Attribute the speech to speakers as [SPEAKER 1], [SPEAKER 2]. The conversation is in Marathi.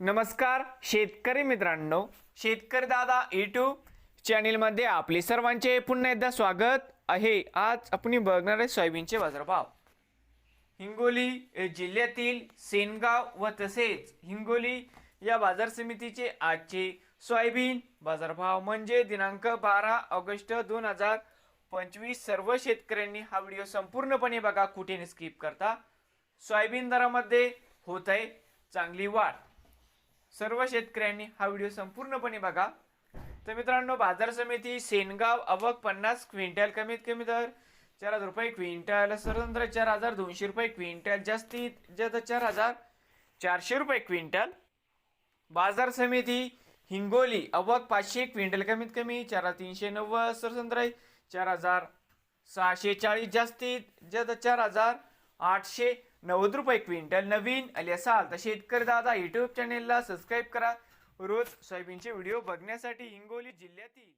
[SPEAKER 1] नमस्कार शेतकरी मित्रांनो. शेतकरी दादा यूट्यूब चॅनेलमध्ये आपले सर्वांचे पुन्हा एकदा स्वागत आहे. आज आपण बघणार आहे सोयाबीनचे बाजारभाव. हिंगोली जिल्ह्यातील सेनगाव व तसेच हिंगोली या बाजार समितीचे आजचे सोयाबीन बाजारभाव म्हणजे दिनांक बारा ऑगस्ट दोन हजार पंचवीस. सर्व शेतकऱ्यांनी हा व्हिडिओ संपूर्णपणे बघा कुठे स्किप करता. सोयाबीन दरामध्ये होत आहे चांगली वाढ. सर्व शेतकऱ्यांनी हा व्हिडिओ संपूर्णपणे बघा. तर मित्रांनो बाजार समिती सेनगाव अवक पन्नास क्विंटल कमीत कमी दर चार हजार रुपये क्विंटल स्वतंत्र चार हजार दोनशे रुपये क्विंटल जास्तीत जास्त चार हजार चारशे रुपये क्विंटल. बाजार समिती हिंगोली अवक पाचशे क्विंटल कमीत कमी चार हजार तीनशे नव्वद स्वतंत्र चार हजार सहाशे चाळीस जास्तीत जास्त चार हजार आठशे नव्वद रुपये क्विंटल नवीन आले असाल तर शेतकरी दादा यूट्यूब चॅनेलला सबस्क्राईब करा. रोज सोयाबीनचे व्हिडिओ बघण्यासाठी हिंगोली जिल्ह्यातील